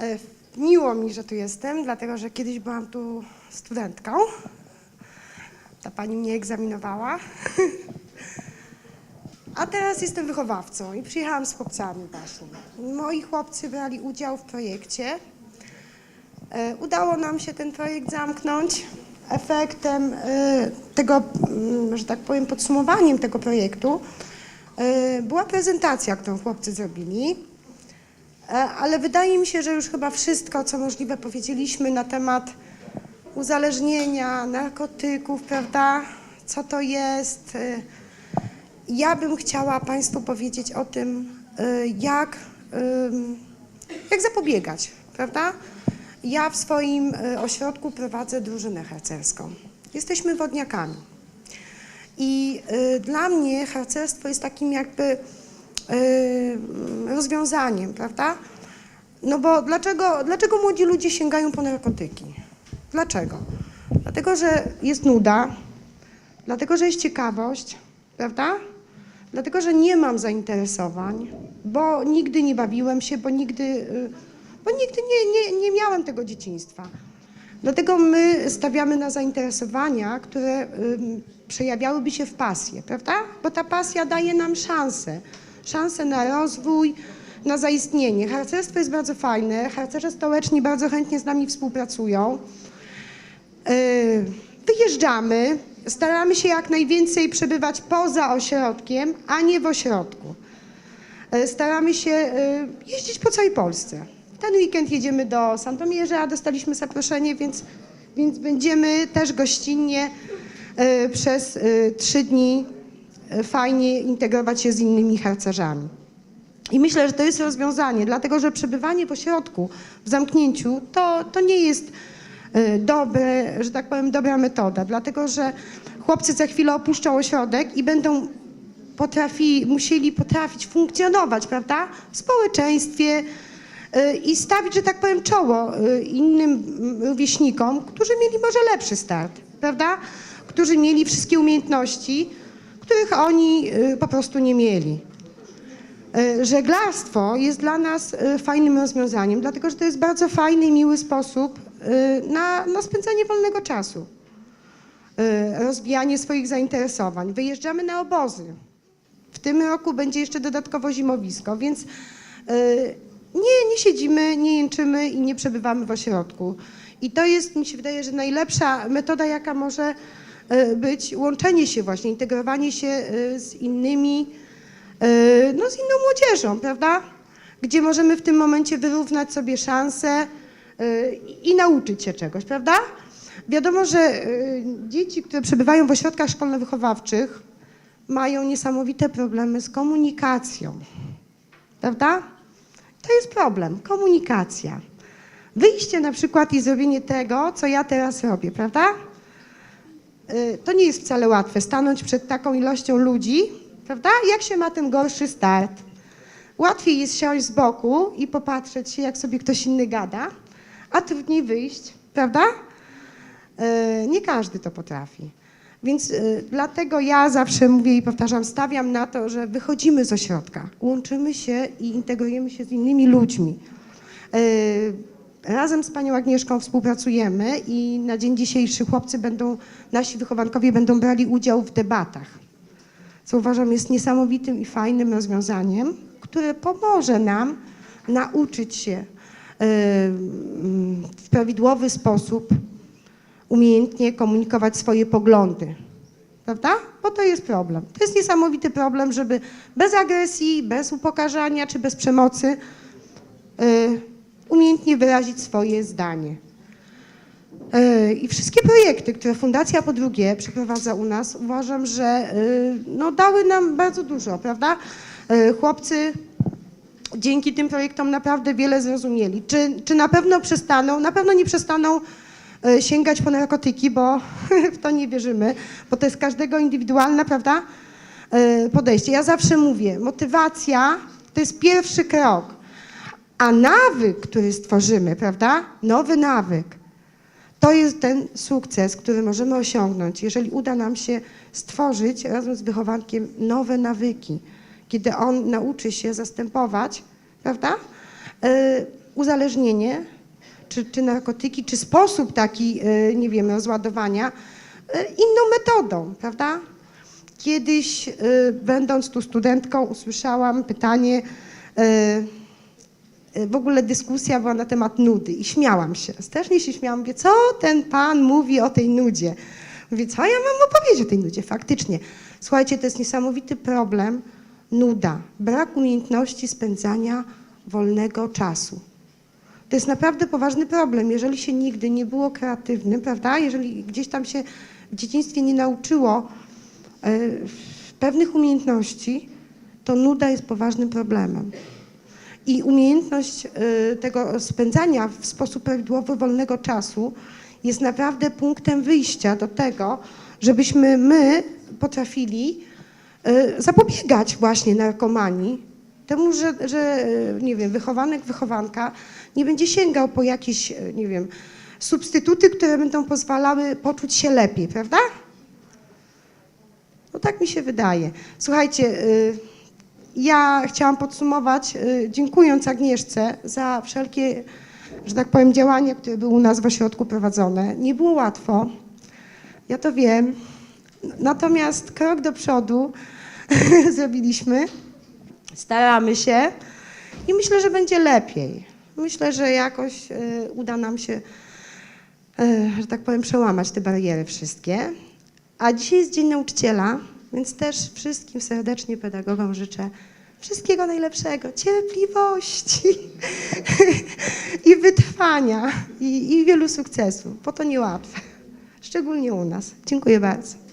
E, Miło mi, że tu jestem, dlatego że kiedyś byłam tu studentką. Ta pani mnie egzaminowała. A teraz jestem wychowawcą i przyjechałam z chłopcami właśnie. Moi chłopcy brali udział w projekcie. E, Udało nam się ten projekt zamknąć. Efektem e, tego, mm, że tak powiem, podsumowaniem tego projektu była prezentacja, którą chłopcy zrobili. E, Ale wydaje mi się, że już chyba wszystko, co możliwe, powiedzieliśmy na temat uzależnienia, narkotyków, prawda? Co to jest? E, Ja bym chciała Państwu powiedzieć o tym, e, jak, jak zapobiegać, prawda? Ja w swoim ośrodku prowadzę drużynę harcerską. Jesteśmy wodniakami. I dla mnie harcerstwo jest takim jakby rozwiązaniem, prawda? No bo dlaczego, dlaczego młodzi ludzie sięgają po narkotyki? Dlaczego? Dlatego, że jest nuda, dlatego, że jest ciekawość, prawda? Dlatego, że nie mam zainteresowań, bo nigdy nie bawiłem się, bo nigdy, y, bo nigdy nie, nie, nie miałem tego dzieciństwa. Dlatego my stawiamy na zainteresowania, które ym, przejawiałyby się w pasję, prawda? Bo ta pasja daje nam szansę. Szansę na rozwój, na zaistnienie. Harcerstwo jest bardzo fajne. Harcerze stołeczni bardzo chętnie z nami współpracują. Yy, Wyjeżdżamy, staramy się jak najwięcej przebywać poza ośrodkiem, a nie w ośrodku. Yy, Staramy się yy, jeździć po całej Polsce. Ten weekend jedziemy do Sandomierza, dostaliśmy zaproszenie, więc, więc będziemy też gościnnie przez trzy dni fajnie integrować się z innymi harcerzami. I myślę, że to jest rozwiązanie, dlatego że przebywanie w ośrodku, w zamknięciu, to, to nie jest y, dobre, że tak powiem, dobra metoda, dlatego że chłopcy za chwilę opuszczą ośrodek i będą potrafi, musieli potrafić funkcjonować, prawda, w społeczeństwie y, i stawić, że tak powiem, czoło y, innym mm, rówieśnikom, którzy mieli może lepszy start, prawda, którzy mieli wszystkie umiejętności, których oni y, po prostu nie mieli. E, Żeglarstwo jest dla nas e, fajnym rozwiązaniem, dlatego że to jest bardzo fajny i miły sposób na, na spędzanie wolnego czasu, rozwijanie swoich zainteresowań. Wyjeżdżamy na obozy. W tym roku będzie jeszcze dodatkowo zimowisko, więc nie, nie siedzimy, nie jęczymy i nie przebywamy w ośrodku. I to jest, mi się wydaje, że najlepsza metoda, jaka może być, łączenie się właśnie, integrowanie się e, z innymi e, no, z inną młodzieżą, prawda? Gdzie możemy w tym momencie wyrównać sobie szanse e, i nauczyć się czegoś, prawda? Wiadomo, że e, dzieci, które przebywają w ośrodkach szkolno-wychowawczych, mają niesamowite problemy z komunikacją, prawda? To jest problem, komunikacja. Wyjście na przykład i zrobienie tego, co ja teraz robię, prawda? Y, to nie jest wcale łatwe stanąć przed taką ilością ludzi, prawda? Jak się ma ten gorszy start? Łatwiej jest siąść z boku i popatrzeć się, jak sobie ktoś inny gada, a trudniej wyjść, prawda? Y, Nie każdy to potrafi. Więc y, dlatego ja zawsze mówię i powtarzam, stawiam na to, że wychodzimy z ośrodka, łączymy się i integrujemy się z innymi ludźmi. Razem z panią Agnieszką współpracujemy i na dzień dzisiejszy chłopcy będą, nasi wychowankowie będą brali udział w debatach, co uważam jest niesamowitym i fajnym rozwiązaniem, które pomoże nam nauczyć się mm, w prawidłowy sposób umiejętnie komunikować swoje poglądy. Prawda? Bo to jest problem. To jest niesamowity problem, żeby bez agresji, bez upokarzania czy bez przemocy y, umiejętnie wyrazić swoje zdanie. Y, I wszystkie projekty, które Fundacja Po Drugie przeprowadza u nas, uważam, że y, no, dały nam bardzo dużo, prawda? Y, Chłopcy dzięki tym projektom naprawdę wiele zrozumieli. Czy, czy na pewno przestaną? Na pewno nie przestaną e, sięgać po narkotyki, bo w to nie wierzymy, bo to jest każdego indywidualne, prawda, e, podejście. Ja zawsze mówię, motywacja to jest pierwszy krok, nawyk, który stworzymy, prawda, nowy nawyk, to jest ten sukces, który możemy osiągnąć, jeżeli uda nam się stworzyć razem z wychowankiem nowe nawyki, kiedy on nauczy się zastępować, prawda, e, uzależnienie, czy, czy narkotyki, czy sposób taki, e, nie wiem, rozładowania e, inną metodą, prawda? Kiedyś, e, będąc tu studentką, usłyszałam pytanie, e, w ogóle dyskusja była na temat nudy i śmiałam się. Strasznie się śmiałam, mówię, co ten pan mówi o tej nudzie? Mówię, co ja mam opowiedzieć o tej nudzie? Faktycznie. Słuchajcie, to jest niesamowity problem, nuda, brak umiejętności spędzania wolnego czasu. To jest naprawdę poważny problem. Jeżeli się nigdy nie było kreatywnym, prawda? Jeżeli gdzieś tam się w dzieciństwie nie nauczyło e, pewnych umiejętności, to nuda jest poważnym problemem. I umiejętność e, tego spędzania w sposób prawidłowy wolnego czasu jest naprawdę punktem wyjścia do tego, żebyśmy my potrafili e, zapobiegać właśnie narkomanii, temu, że, że e, nie wiem, wychowanek, wychowanka nie będzie sięgał po jakieś, nie wiem, substytuty, które będą pozwalały poczuć się lepiej, prawda? No tak mi się wydaje. Słuchajcie, y, ja chciałam podsumować, y, dziękując Agnieszce za wszelkie, że tak powiem, działania, które były u nas w ośrodku prowadzone. Nie było łatwo, ja to wiem. Natomiast krok do przodu zrobiliśmy, staramy się i myślę, że będzie lepiej. Myślę, że jakoś y, uda nam się, y, że tak powiem, przełamać te bariery wszystkie. A dzisiaj jest Dzień Nauczyciela, więc też wszystkim serdecznie pedagogom życzę wszystkiego najlepszego, cierpliwości i wytrwania i, i wielu sukcesów, bo to niełatwe, szczególnie u nas. Dziękuję bardzo.